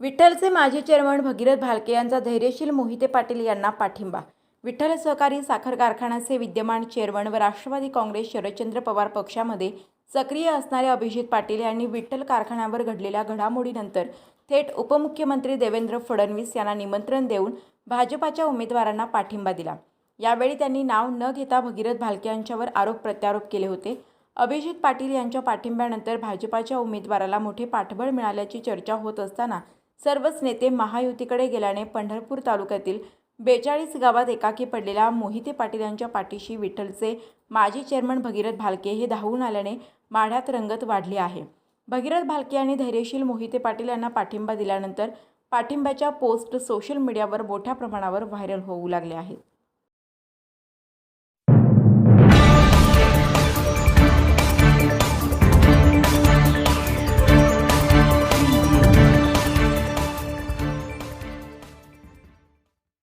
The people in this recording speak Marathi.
विठ्ठलचे माजी चेअरमन भगीरथ भालके यांचा धैर्यशील मोहिते पाटील यांना पाठिंबा. विठ्ठल सहकारी साखर कारखान्याचे विद्यमान चेअरमन व राष्ट्रवादी काँग्रेस शरदचंद्र पवार पक्षामध्ये सक्रिय असणारे अभिजित पाटील यांनी विठ्ठल कारखान्यावर घडलेल्या घडामोडीनंतर थेट उपमुख्यमंत्री देवेंद्र फडणवीस यांना निमंत्रण देऊन भाजपाच्या उमेदवारांना पाठिंबा दिला. यावेळी त्यांनी नाव न घेता भगीरथ भालके यांच्यावर आरोप प्रत्यारोप केले होते. अभिजित पाटील यांच्या पाठिंब्यानंतर भाजपाच्या उमेदवाराला मोठे पाठबळ मिळाल्याची चर्चा होत असताना सर्वच नेते महायुतीकडे गेल्याने पंढरपूर तालुक्यातील बेचाळीस गावात एकाकी पडलेल्या मोहिते पाटील यांच्या पाठीशी विठ्ठलचे माजी चेअरमन भगीरथ भालके हे धावून आल्याने माढ्यात रंगत वाढली आहे. भगीरथ भालके आणि धैर्यशील मोहिते पाटील यांना पाठिंबा दिल्यानंतर पाठिंब्याच्या पोस्ट सोशल मीडियावर मोठ्या प्रमाणावर व्हायरल होऊ लागले आहेत.